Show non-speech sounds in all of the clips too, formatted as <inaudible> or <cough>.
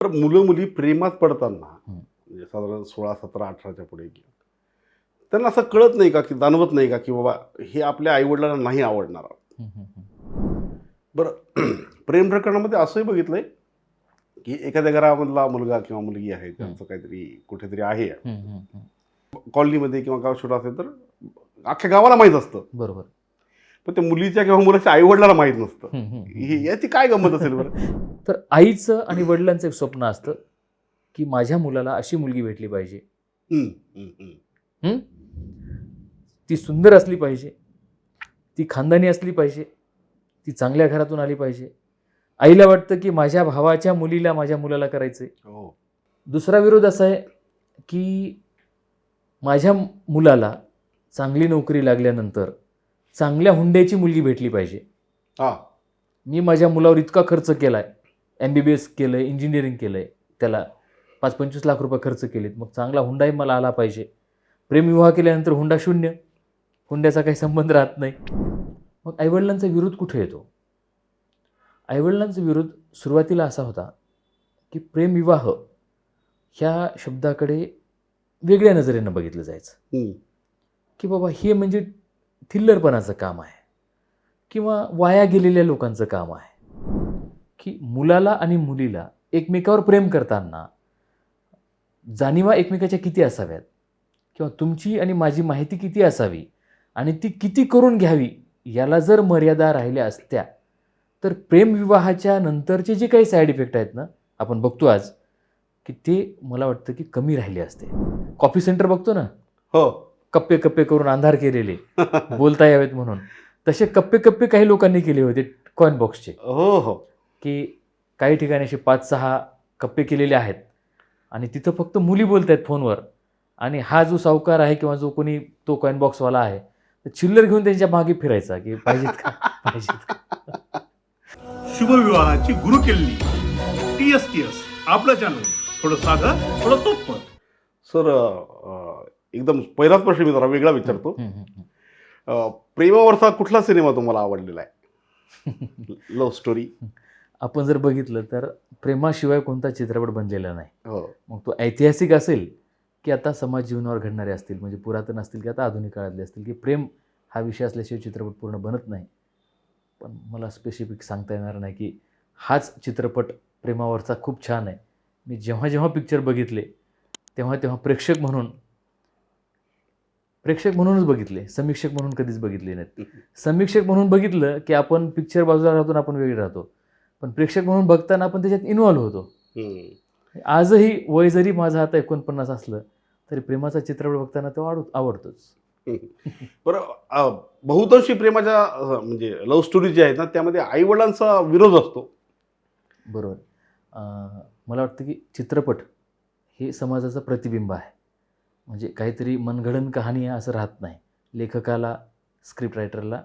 तर मुलं मुली प्रेमात पडताना. म्हणजे साधारण सोळा सतरा अठराच्या पुढे गेलं त्यांना असं कळत नाही का की जाणवत नाही का की बाबा हे आपल्या आईवडिलांना नाही आवडणार. बरं <clears throat> प्रेम प्रकरणामध्ये असंही बघितलंय की एखाद्या घरामधला मुलगा किंवा मुलगी आहे त्यांचं काहीतरी कुठेतरी आहे. कॉलनीमध्ये किंवा गाव छोटं असेल तर अख्ख्या गावाला माहीत असतं बरोबर पण त्या मुलीच्या किंवा मुलाच्या आईवडिलांना माहीत नसतं. याची काय गंमत असेल बरं? <laughs> तर आईचं आणि वडिलांचं एक स्वप्न असतं की माझ्या मुलाला अशी मुलगी भेटली पाहिजे? ती सुंदर असली पाहिजे. ती खानदानी असली पाहिजे. ती चांगल्या घरातून आली पाहिजे. आईला वाटतं की माझ्या भावाच्या मुलीला माझ्या मुलाला करायचं आहे हो. दुसरा विरोध असा आहे की माझ्या मुलाला चांगली नोकरी लागल्यानंतर चांगल्या हुंड्याची मुलगी भेटली पाहिजे. हा. मी माझ्या मुलावर इतका खर्च केला आहे एम बी बी एस केलं आहे इंजिनिअरिंग केलं आहे त्याला पाच पंचवीस लाख रुपये खर्च केलेत. मग चांगला हुंडाही मला आला पाहिजे. प्रेमविवाह केल्यानंतर हुंडा शून्य. हुंड्याचा काही संबंध राहत नाही. मग आईवडिलांचा विरोध कुठे येतो? आईवडिलांचा विरोध सुरुवातीला असा होता की प्रेमविवाह ह्या शब्दाकडे वेगळ्या नजरेनं बघितलं जायचं. की बाबा हे म्हणजे थिल्लरपणाचं काम आहे. किंवा वाया गेलेल्या लोकांचं काम आहे. की मुलाला आणि मुलीला एकमेकावर प्रेम करताना जाणीवा एकमेकाच्या किती असाव्यात? किंवा तुमची आणि माझी माहिती किती असावी? आणि ती किती करून घ्यावी? याला जर मर्यादा राहिल्या असत्या तर प्रेमविवाहाच्या नंतरचे जे काही साईड इफेक्ट आहेत ना आपण बघतो आज की ते मला वाटतं की कमी राहिले असते. कॉफी सेंटर बघतो ना? हो. कप्पे कप्पे करून अंधार केलेले. <laughs> बोलता यावेत म्हणून. तसे कप्पे कप्पे काही लोकांनी केले होते कॉइन बॉक्सचे हो हो. की काही ठिकाणी असे पाच सहा कप्पे केलेले आहेत. आणि तिथं फक्त मुली बोलत आहेत फोनवर. आणि हा जो सावकार आहे किंवा जो कोणी तो कॉइन बॉक्सवाला आहे तर चिल्लर घेऊन त्यांच्या मागे फिरायचा की पाहिजेत का? <laughs> पाहिजेत का? शुभविवाहाची गुरुकिल्ली. टी एस टी एस आपलं चॅनल थोडं साधं थोडं सोपं. सर एकदम पहिलाच प्रश्न मी जरा वेगळा विचारतो. प्रेमावरचा कुठला सिनेमा तुम्हाला आवडलेला आहे? <laughs> लव्ह स्टोरी आपण जर बघितलं तर प्रेमाशिवाय कोणता चित्रपट बनलेला नाही. हो. मग तो ऐतिहासिक असेल की आता समाज जीवनावर घडणारे असतील म्हणजे पुरातन असतील की आता आधुनिक काळातले असतील की प्रेम हा विषय असल्याशिवाय चित्रपट पूर्ण बनत नाही. पण मला स्पेसिफिक सांगता येणार नाही की हाच चित्रपट प्रेमावरचा खूप छान आहे. मी जेव्हा जेव्हा पिक्चर बघितले तेव्हा तेव्हा प्रेक्षक म्हणून प्रेक्षक म्हणूनच बघितले समीक्षक म्हणून कधीच बघितले नाहीत. समीक्षक म्हणून बघितलं की आपण पिक्चर बाजूला राहतो आपण वेगळे राहतो. पण प्रेक्षक म्हणून बघताना आपण त्याच्यात इन्व्हॉल्व्ह होतो. आजही वय जरी माझं आता एकोणपन्नास असलं तरी प्रेमाचा चित्रपट बघताना तो आवड आवडतोच. बरं बहुतांशी प्रेमाच्या म्हणजे लव्ह स्टोरी जी आहेत ना त्यामध्ये आईवडिलांचा विरोध असतो. बरोबर. मला वाटतं की चित्रपट हे समाजाचं प्रतिबिंब आहे. म्हणजे काहीतरी मनगडन कहाणी आहे असं राहत नाही. लेखकाला स्क्रिप्ट रायटरला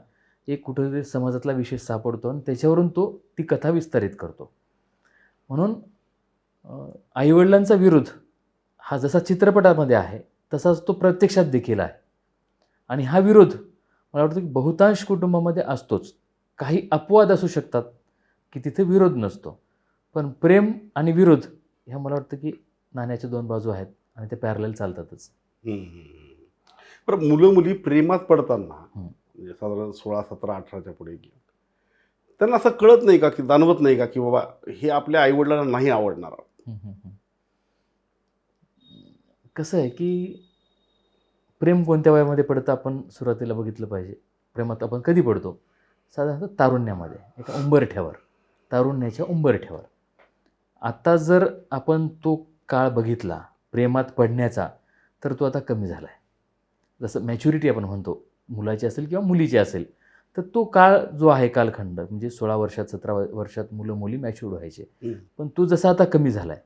एक कुठेतरी समाजातला विषय सापडतो आणि त्याच्यावरून तो ती कथा विस्तारित करतो. म्हणून आईवडिलांचा विरोध हा जसा चित्रपटामध्ये आहे तसाच तो प्रत्यक्षात देखील आहे. आणि हा विरोध मला वाटतं की बहुतांश कुटुंबामध्ये असतोच. काही अपवाद असू शकतात की तिथे विरोध नसतो. पण प्रेम आणि विरोध ह्या मला वाटतं की नाण्याच्या दोन बाजू आहेत. आणि ते पॅरलेल चालतातच. बरं मुलं मुली प्रेमात पडताना. म्हणजे साधारण सोळा सतरा अठराच्या पुढे गेलं त्यांना असं कळत नाही का की जाणवत नाही का की बाबा हे आपल्या आईवडिलांना नाही आवडणार. कसं आहे की प्रेम कोणत्या वयामध्ये पडतं आपण सुरुवातीला बघितलं पाहिजे प्रेमात आपण कधी पडतो साधारणतः तारुण्यामध्ये एका उंबरठ्यावर तारुण्याच्या उंबरठ्यावर आता जर आपण तो काळ बघितला प्रेमात पडण्याचा तर तो आता कमी झाला आहे जसं मॅच्युरिटी आपण म्हणतो मुलाची असेल किंवा मुलीची असेल तर तो काळ जो आहे कालखंड म्हणजे सोळा वर्षात सतरा वर्षात मुलं मुली मॅच्युअर व्हायचे. पण तो जसा आता कमी झाला आहे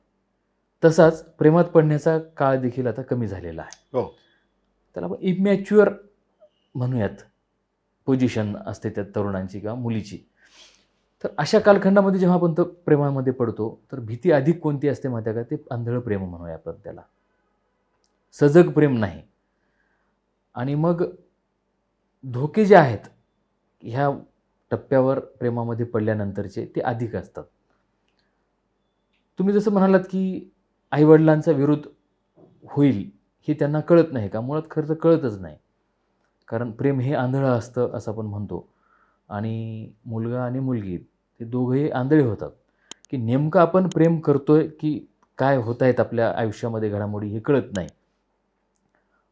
तसाच प्रेमात पडण्याचा काळ देखील आता कमी झालेला आहे हो. त्याला आपण इमॅच्युअर म्हणूयात पोझिशन असते त्या तरुणांची किंवा मुलीची तर अशा कालखंडामध्ये जेव्हा आपण तर प्रेमामध्ये पडतो तर भीती अधिक कोणती असते माहिती का? ते आंधळं प्रेम म्हणूया आपण त्याला. सजग प्रेम नाही. आणि मग धोके जे आहेत ह्या टप्प्यावर प्रेमामध्ये पडल्यानंतरचे ते अधिक असतात. तुम्ही जसं म्हणालात की आईवडिलांचा विरोध होईल हे त्यांना कळत नाही का? मुळात खरं तर कळतच नाही. कारण प्रेम हे आंधळं असतं असं आपण म्हणतो. आणि मुलगा आणि मुलगी ते दोघंही आंधळे होतात. की नेमकं आपण प्रेम करतो आहे की काय होत आहेत आपल्या आयुष्यामध्ये घडामोडी हे कळत नाही.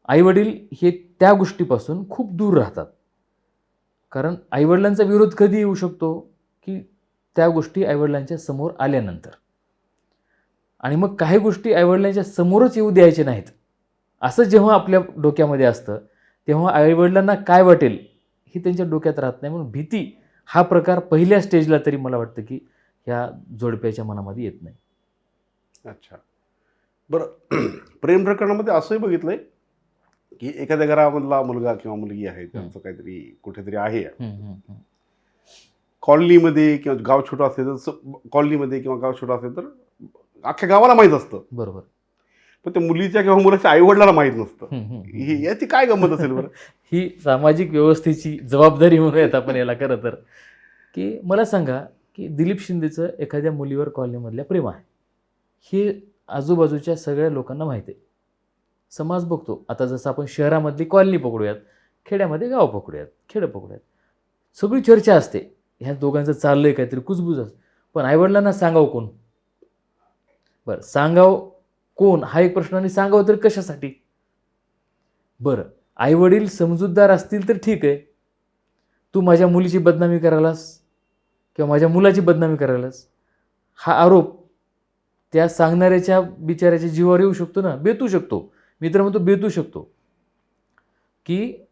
आईवडील हे त्या गोष्टीपासून खूप दूर राहतात. कारण आईवडिलांचा विरोध कधी येऊ शकतो? की त्या गोष्टी आईवडिलांच्या समोर आल्यानंतर. आणि मग काही गोष्टी आईवडिलांच्या समोरच येऊ द्यायचे नाहीत. असं जेव्हा आपल्या डोक्यामध्ये असतं तेव्हा आईवडिलांना काय वाटेल? हे त्यांच्या डोक्यात राहत नाही. म्हणून भीती हा प्रकार पहिल्या स्टेजला तरी मला वाटतं की ह्या जोडप्याच्या मनामध्ये येत नाही. अच्छा. बरं <clears throat> प्रेम प्रकरणामध्ये असंही बघितलंय की एखाद्या घरामधला मुलगा किंवा मुलगी आहे त्यांचं काहीतरी कुठेतरी आहे. कॉलनीमध्ये किंवा गाव छोटं असेल तर कॉलनीमध्ये किंवा गाव छोटं असेल तर अख्ख्या गावाला माहीत असतं. बरोबर. पण त्या मुलीच्या किंवा मुलाच्या आईवडिलाला माहीत नसतं. ही याची काय गंमत असेल बरं? <laughs> ही सामाजिक व्यवस्थेची जबाबदारी म्हणूयात आपण याला खरं तर. की मला सांगा की दिलीप शिंदेचं एखाद्या मुलीवर कॉलनीमधल्या प्रेम आहे. हे आजूबाजूच्या सगळ्या लोकांना माहिती आहे. समाज बघतो. आता जसं आपण शहरामधली कॉलनी पकडूयात खेड्यामध्ये गाव पकडूयात खेडं पकडूयात. सगळी चर्चा असते. ह्या दोघांचं चाललंय काहीतरी कुजबुज असते पण आईवडिलांना सांगावं कोण? बरं सांगावं कोण? हा एक प्रश्न आणि सांगावं तर कशासाठी? बरं आईवडील समजूतदार असतील तर ठीक आहे. तू माझ्या मुलीची बदनामी करायलास? किंवा माझ्या मुलाची बदनामी करायलास? हा आरोप त्या सांगणाऱ्याच्या बिचाऱ्याच्या जीवावर येऊ शकतो ना? बेतू शकतो. मी तर म्हणतो बेतू शकतो. की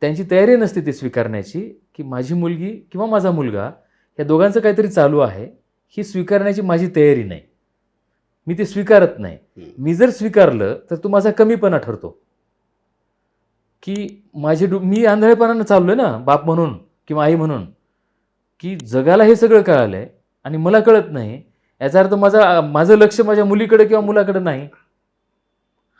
त्यांची तयारी नसते ते स्वीकारण्याची की माझी मुलगी किंवा माझा मुलगा या दोघांचं काहीतरी चालू आहे ही स्वीकारण्याची माझी तयारी नाही. मी ते स्वीकारत नाही. मी जर स्वीकारलं तर तो माझा कमीपणा ठरतो. की माझे डो मी आंधळेपणानं चाललोय ना बाप म्हणून किंवा आई म्हणून की जगाला हे सगळं कळालं आहे आणि मला कळत नाही. याचा अर्थ माझा माझं लक्ष माझ्या मुलीकडे किंवा मुलाकडे नाही.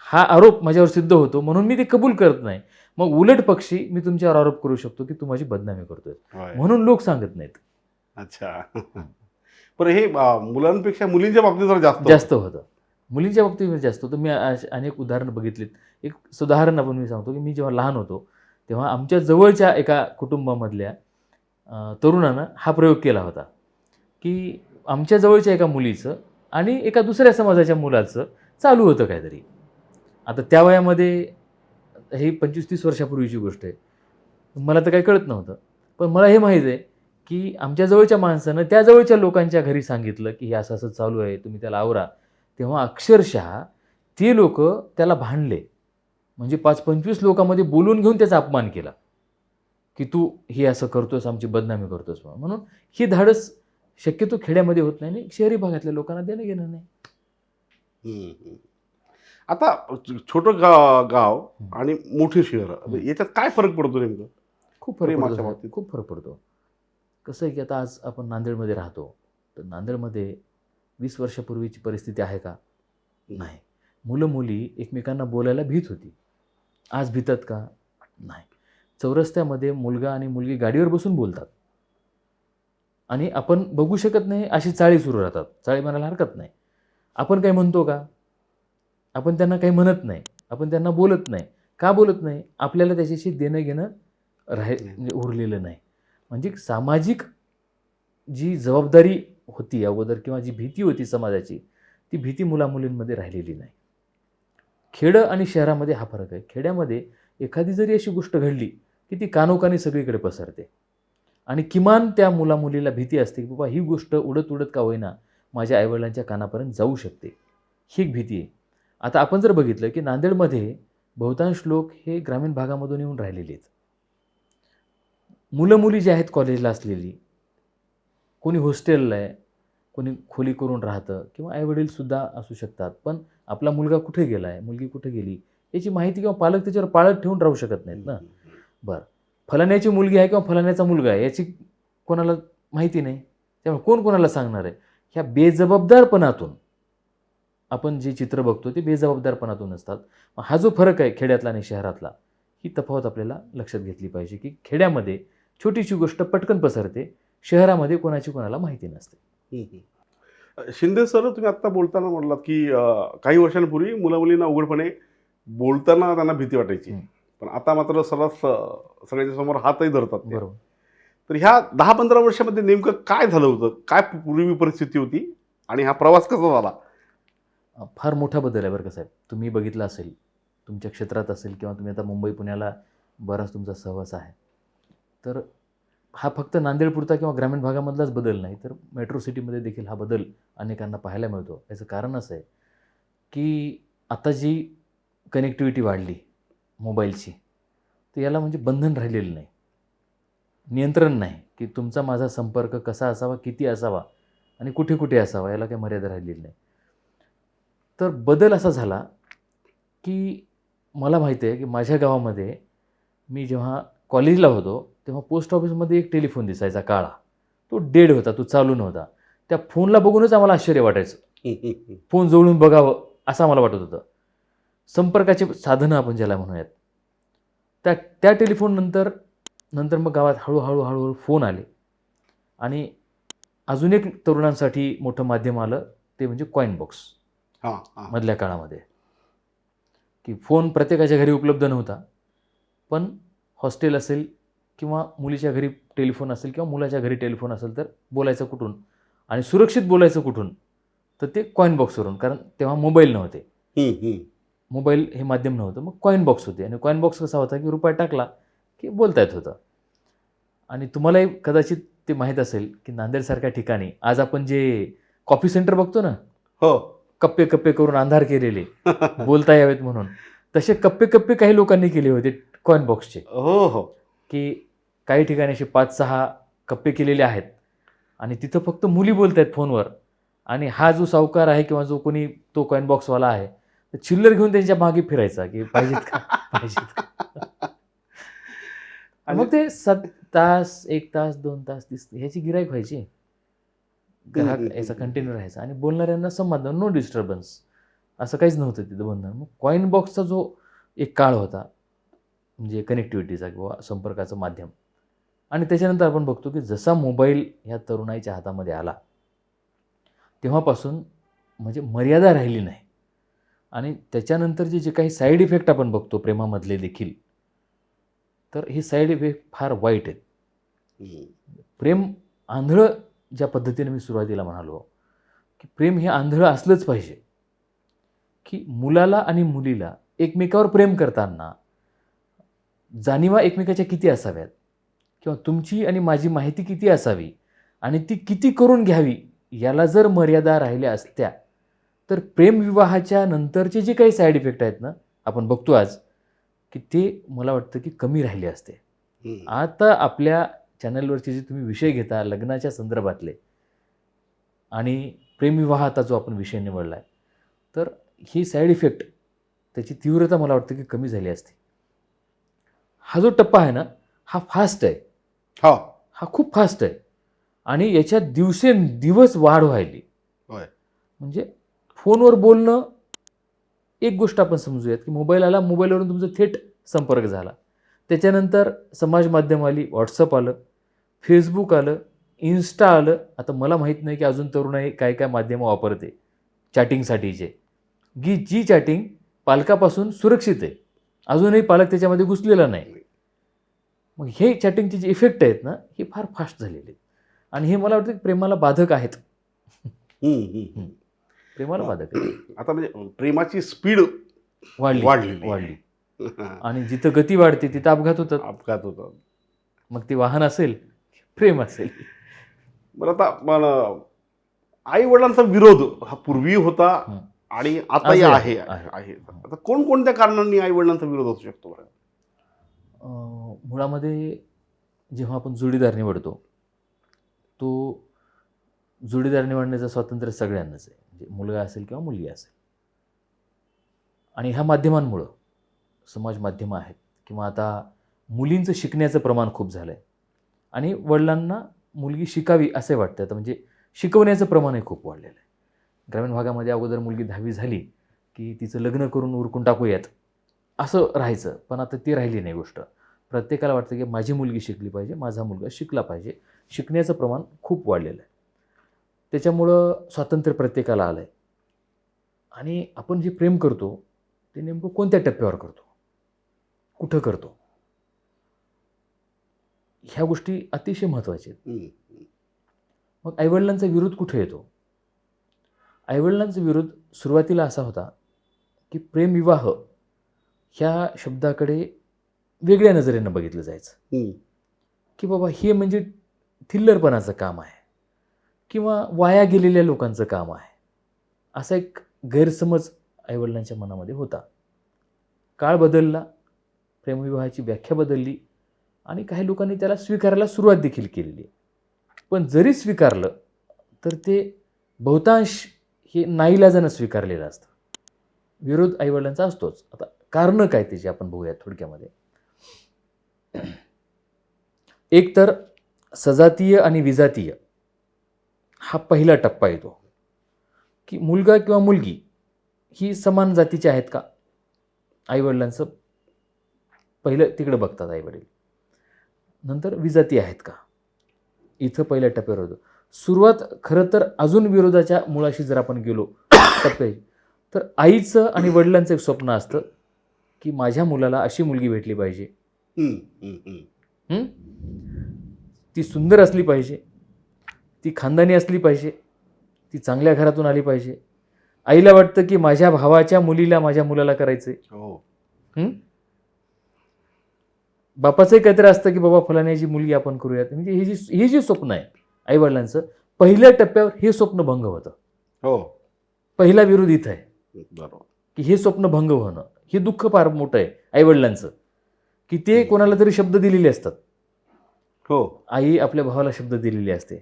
हा आरोप माझ्यावर सिद्ध होतो म्हणून मी ते कबूल करत नाही. मग उलट पक्षी मी तुमच्यावर आरोप करू शकतो की तू माझी बदनामी करतोय. म्हणून लोक सांगत नाहीत. अच्छा. पण हे मुलांपेक्षा मुलींच्या बाबतीत जरा जास्त जास्त होतं. मुलींच्या बाबतीत म्हणजे जास्त. होतं मी अश- अनेक उदाहरणं बघितलीत. एक उदाहरण आपण मी सांगतो की मी जेव्हा लहान होतो तेव्हा आमच्या जवळच्या एका कुटुंबामधल्या तरुणानं हा प्रयोग केला होता. की आमच्या जवळच्या एका मुलीचं आणि एका दुसऱ्या समाजाच्या मुलाचं चालू होतं काहीतरी. आता त्या वयामध्ये हे पंचवीस तीस वर्षापूर्वीची गोष्ट आहे. मला तर काही कळत नव्हतं. पण मला हे माहीत आहे की आमच्या जवळच्या माणसानं त्या जवळच्या लोकांच्या घरी सांगितलं की हे असं असं चालू आहे तुम्ही त्याला आवरा तेव्हा अक्षरशः ते लोक त्याला भांडले म्हणजे पाच पंचवीस लोकांमध्ये बोलून घेऊन त्याचा अपमान केला की तू हे असं करतोस आमची बदनामी करतोस म्हणून. ही धाडस शक्यतो खेड्यामध्ये होत नाही आणि शहरी भागातल्या लोकांना देणं घेणं नाही. आता छोटं गाव गाव. आणि मोठी शहर. याच्यात काय फरक पडतो नेमकं खूप फरक. खूप फरक पडतो कसं आहे की आता आज आपण नांदेडमध्ये राहतो तर नांदेडमध्ये वीस वर्षापूर्वीची परिस्थिती आहे का? नाही. मुलं मुली एकमेकांना बोलायला भीत होती. आज भीतात का? नाही. चौरस्त्यामध्ये मुलगा आणि मुलगी गाडीवर बसून बोलतात. आणि आपण बघू शकत नाही अशी चाळी सुरू राहतात. चाळी म्हणायला हरकत नाही. आपण काही म्हणतो का? आपण त्यांना काही म्हणत नाही. आपण त्यांना बोलत नाही. का बोलत नाही? आपल्याला त्याच्याशी देणं घेणं राहे म्हणजे उरलेलं नाही. म्हणजे सामाजिक जी जबाबदारी होती अगोदर किंवा जी भीती होती समाजाची ती भीती मुलामुलींमध्ये राहिलेली नाही. खेडं आणि शहरामध्ये हा फरक आहे. खेड्यामध्ये एखादी जरी अशी गोष्ट घडली की ती कानोकानी सगळीकडे पसरते. आणि किमान त्या मुलामुलीला भीती असते की बाबा ही गोष्ट उडत उडत का होईना माझ्या आईवडिलांच्या कानापर्यंत जाऊ शकते. ही एक भीती आहे. आता आपण जर बघितलं की नांदेडमध्ये बहुतांश लोक हे ग्रामीण भागामधून येऊन राहिलेले आहेत. मुलं मुली जी आहेत कॉलेजला असलेली कोणी हॉस्टेलला आहे कोणी खोली करून राहतं किंवा आईवडीलसुद्धा असू शकतात पण आपला मुलगा कुठे गेला आहे मुलगी कुठे गेली याची माहिती किंवा पालक त्याच्यावर पाळत ठेवून राहू शकत नाहीत ना. बरं. फलाण्याची मुलगी आहे किंवा फलाण्याचा मुलगा आहे याची कोणाला माहिती नाही. त्यामुळे कोण कोणाला सांगणार आहे? ह्या बेजबाबदारपणातून आपण जे चित्र बघतो ते बेजबाबदारपणातून असतात. मग हा जो फरक आहे खेड्यातला आणि शहरातला ही तफावत आपल्याला लक्षात घेतली पाहिजे की खेड्यामध्ये छोटीशी गोष्ट पटकन पसरते. शहरामध्ये कोणाची कोणाला माहिती नसते. शिंदे सर तुम्ही आत्ता बोलताना म्हटलात की काही वर्षांपूर्वी मुला मुलींना उघडपणे बोलताना त्यांना भीती वाटायची. पण आता मात्र सर्रास अं, सगळ्यांच्या समोर हातही धरतात. बरोबर. तर ह्या दहा पंधरा वर्षामध्ये नेमकं काय झालं होतं? काय पूर्वी परिस्थिती होती? आणि हा प्रवास कसा झाला? फार मोठा बदल आहे बरं का साहेब. तुम्ही बघितला असेल तुमच्या क्षेत्रात असेल किंवा तुम्ही आता मुंबई पुण्याला बराच तुमचा सहवास आहे. तर हा फक्त नांदेडपुरता किंवा ग्रामीण भागामधलाच बदल नाही तर मेट्रो सिटीमध्ये देखील हा बदल अनेकांना पाहायला मिळतो. याचं कारण असं आहे की आता जी कनेक्टिव्हिटी वाढली मोबाईलची तर याला म्हणजे बंधन राहिलेलं नाही. नियंत्रण नाही की तुमचा माझा संपर्क कसा असावा किती असावा आणि कुठे कुठे असावा याला काही मर्यादा राहिलेली नाही. तर बदल असा झाला की मला माहिती आहे की माझ्या गावामध्ये मी जेव्हा कॉलेजला होतो तेव्हा पोस्ट ऑफिसमध्ये एक टेलिफोन दिसायचा काळा. तो डेड होता तो चालू नव्हता त्या फोनला बघूनच आम्हाला आश्चर्य वाटायचं. <laughs> फोन जवळून बघावं असं आम्हाला वाटत होतं. संपर्काचे साधनं आपण ज्याला म्हणूयात. त्या त्या टेलिफोननंतर नंतर मग गावात हळूहळू हळूहळू फोन आले. आणि अजून एक तरुणांसाठी मोठं माध्यम आलं ते म्हणजे कॉईन बॉक्स मधल्या काळामध्ये. की फोन प्रत्येकाच्या घरी उपलब्ध नव्हता. पण हॉस्टेल असेल किंवा मुलीच्या घरी टेलिफोन असेल किंवा मुलाच्या घरी टेलिफोन असेल तर बोलायचं कुठून? आणि सुरक्षित बोलायचं कुठून? तर ते कॉईन बॉक्सवरून कारण तेव्हा मोबाईल नव्हते. मोबाईल हे माध्यम नव्हतं. मग कॉईन बॉक्स होते. आणि कॉईन बॉक्स कसा होता की रुपये टाकला की बोलता येत होतं. आणि तुम्हालाही कदाचित ते माहीत असेल की नांदेडसारख्या ठिकाणी आज आपण जे कॉफी सेंटर बघतो ना हो. कप्पे कप्पे करून अंधार केलेले <laughs> बोलता यावेत म्हणून. तसे कप्पे कप्पे काही लोकांनी केले होते. कॉईन बॉक्सचे हो हो. की काही ठिकाणी असे पाच सहा कप्पे केलेले आहेत आणि तिथं फक्त मुली बोलत आहेत फोनवर. आणि हा जो सावकार आहे किंवा जो कोणी तो कॉईन बॉक्सवाला आहे तर चिल्लर घेऊन त्यांच्या मागे फिरायचा की पाहिजेत का? पाहिजेत का? <laughs> आणि- मग ते सात तास एक तास दोन तास तीस ह्याची गिराईक व्हायची. ग्राहक. याचा कंटिन्यू राहायचा आणि बोलणाऱ्यांना समाधान नो डिस्टर्बन्स असं काहीच नव्हतं तिथं बंधन मग कॉईन बॉक्सचा जो एक काळ होता म्हणजे कनेक्टिव्हिटीचा किंवा संपर्काचं माध्यम. आणि त्याच्यानंतर आपण बघतो की जसा मोबाईल ह्या तरुणाईच्या हातामध्ये आला तेव्हापासून म्हणजे मर्यादा राहिली नाही. आणि त्याच्यानंतर जे जे काही साईड इफेक्ट आपण बघतो प्रेमामधले देखील तर हे साईड इफेक्ट फार वाईट आहेत. प्रेम आंधळं ज्या पद्धतीने मी सुरुवातीला म्हणालो की प्रेम हे आंधळं असलंच पाहिजे की मुलाला आणि मुलीला एकमेकावर प्रेम करताना जाणीवा एकमेकाच्या किती असाव्यात? किंवा तुमची आणि माझी माहिती किती असावी? आणि ती किती करून घ्यावी? याला जर मर्यादा राहिल्या असत्या तर प्रेमविवाहाच्या नंतरचे जे काही साईड इफेक्ट आहेत ना आपण बघतो आज की ते मला वाटतं की कमी राहिले असते. आता आपल्या चॅनलवरचे जे तुम्ही विषय घेता लग्नाच्या संदर्भातले आणि प्रेमविवाहाचा जो आपण विषय निवडला आहे तर ही साईड इफेक्ट त्याची तीव्रता मला वाटतं की कमी झाली असते. हा जो टप्पा आहे ना हा फास्ट आहे. हो. हा खूप फास्ट आहे. आणि याच्यात दिवसेंदिवस वाढ व्हायली. होय. म्हणजे फोनवर बोलणं एक गोष्ट आपण समजूयात की मोबाईल आला मोबाईलवरून तुमचा थेट संपर्क झाला. त्याच्यानंतर समाज माध्यम आली व्हॉट्सअप आलं फेसबुक आलं इन्स्टा आलं. आता मला माहीत नाही की अजून तरुणाई काय काय माध्यमं वापरते चॅटिंगसाठीचे की जी चॅटिंग पालकापासून सुरक्षित आहे. अजूनही पालक त्याच्यामध्ये घुसलेला नाही. मग हे चॅटिंगचे जे इफेक्ट आहेत ना हे फार फास्ट झालेले आहेत आणि हे मला वाटतं प्रेमाला बाधक आहेत. प्रेमाला बाधक आहेत <clears throat> आता म्हणजे प्रेमाची स्पीड वाढली वाढलेली. वाढली <laughs> आणि जिथं गती वाढते तिथं अपघात होतात अपघात होता मग ते वाहन असेल प्रेम असेल बरं आता पण आई वडिलांचा विरोध हा पूर्वी होता. आणि आताही. आहे आता कोणकोणत्या कारणांनी आई वडिलांचा विरोध असू शकतो बरं? मुळामध्ये जेव्हा आपण जोडीदार निवडतो तो जोडीदार निवडण्याचं स्वातंत्र्य सगळ्यांनाच आहे. म्हणजे मुलगा असेल किंवा मुलगी असेल. आणि ह्या माध्यमांमुळं समाज माध्यमं आहेत किंवा आता मुलींचं शिकण्याचं प्रमाण खूप झालं आहे आणि वडिलांना मुलगी शिकावी असे वाटतं. आता म्हणजे शिकवण्याचं प्रमाणही खूप वाढलेलं आहे. ग्रामीण भागामध्ये अगोदर मुलगी दहावी झाली की तिचं लग्न करून उरकून टाकूयात. असं राहायचं पण आता ती राहिली नाही गोष्ट. प्रत्येकाला वाटतं की माझी मुलगी शिकली पाहिजे माझा मुलगा शिकला पाहिजे. शिकण्याचं प्रमाण खूप वाढलेलं आहे. त्याच्यामुळं स्वातंत्र्य प्रत्येकाला आलं आहे आणि आपण जे प्रेम करतो ते नेमकं कोणत्या टप्प्यावर करतो? कुठं करतो? ह्या गोष्टी अतिशय महत्त्वाच्या आहेत. मग आईवडिलांचा विरोध कुठे येतो? आईवडिलांचा विरोध सुरुवातीला असा होता की प्रेमविवाह ह्या शब्दाकडे वेगळ्या नजरेनं बघितलं जायचं. की बाबा हे म्हणजे थिल्लरपणाचं काम आहे किंवा वाया गेलेल्या लोकांचं काम आहे. असा एक गैरसमज आईवडिलांच्या मनामध्ये होता. काळ बदलला प्रेमविवाहाची व्याख्या बदलली आणि काही लोकांनी त्याला स्वीकारायला सुरुवात देखील केलेली. पण जरी स्वीकारलं तर ते बहुतांश हे नाईलाजानं स्वीकारलेलं असतं. विरोध आईवडिलांचा असतोच. आता कारणं काय त्याची आपण बघूया थोडक्यामध्ये? एक तर सजातीय आणि विजातीय हा पहिला टप्पा येतो. की मुलगा किंवा मुलगी ही समान जातीचे आहेत का? आईवडिलांचं पहिलं तिकडं बघतात आईवडील. नंतर विजाती आहेत का? इथं पहिल्या टप्प्यावर होतो. सुरुवात खरं तर अजून विरोधाच्या मुळाशी जर आपण गेलो टप्प्याची तर आईचं आणि वडिलांचं एक स्वप्न असतं की माझ्या मुलाला अशी मुलगी भेटली पाहिजे? ती सुंदर असली पाहिजे. ती खानदानी असली पाहिजे. ती चांगल्या घरातून आली पाहिजे. आईला वाटतं की माझ्या भावाच्या मुलीला माझ्या मुलाला करायचंय. हं? बापाचंही काहीतरी असतं की बाबा फलाण्याची मुलगी आपण करूयात. म्हणजे हे जी हे जे स्वप्न आहे आईवडिलांचं पहिल्या टप्प्यावर हे स्वप्न भंग होतं. हो. पहिला विरोध इथं आहे. बरोबर. की हे स्वप्न भंग होणं. हे दुःख फार मोठं आहे आईवडिलांचं. की ते कोणाला तरी शब्द दिलेले असतात. हो. आई आपल्या भावाला शब्द दिलेली असते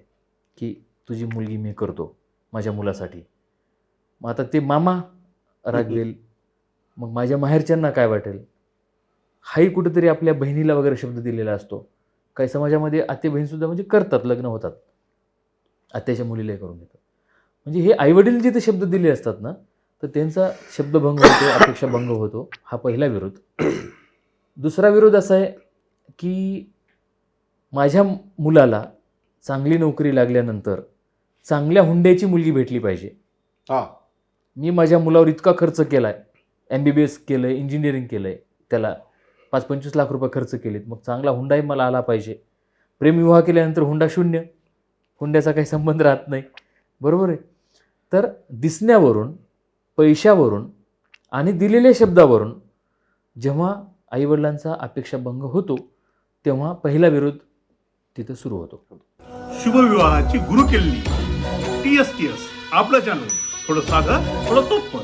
की तुझी मुलगी मी करतो माझ्या मुलासाठी. मग आता ते मामा रागवेल मग माझ्या माहेरच्यांना काय वाटेल? हाही कुठेतरी आपल्या बहिणीला वगैरे शब्द दिलेला असतो. काही समाजामध्ये आते बहीणसुद्धा म्हणजे करतात लग्न होतात. आत्याच्या मुलीलाही करून घेतात म्हणजे हे आईवडील जिथे शब्द दिले असतात ना तर त्यांचा शब्दभंग होतो अपेक्षा भंग होतो हा पहिला विरोध. दुसरा विरोध असा आहे की माझ्या मुलाला चांगली नोकरी लागल्यानंतर चांगल्या हुंड्याची मुलगी भेटली पाहिजे. हा. मी माझ्या मुलावर इतका खर्च केला आहे एम बी बी एस केलं आहे इंजिनिअरिंग केलं आहे त्याला पाच पंचवीस लाख रुपये खर्च केलेत मग चांगला हुंडाही मला आला पाहिजे. प्रेमविवाह केल्यानंतर हुंडा शून्य हुंड्याचा काही संबंध राहत नाही. बरोबर आहे? तर दिसण्यावरून पैशावरून आणि दिलेल्या शब्दावरून जेव्हा आईवडिलांचा अपेक्षाभंग होतो तेव्हा पहिला विरोध तिथं सुरू होतो. शुभविवाहाची गुरुकिल्ली. टी एस टी एस आपलं चॅनल थोडं साधं थोडं सोपं.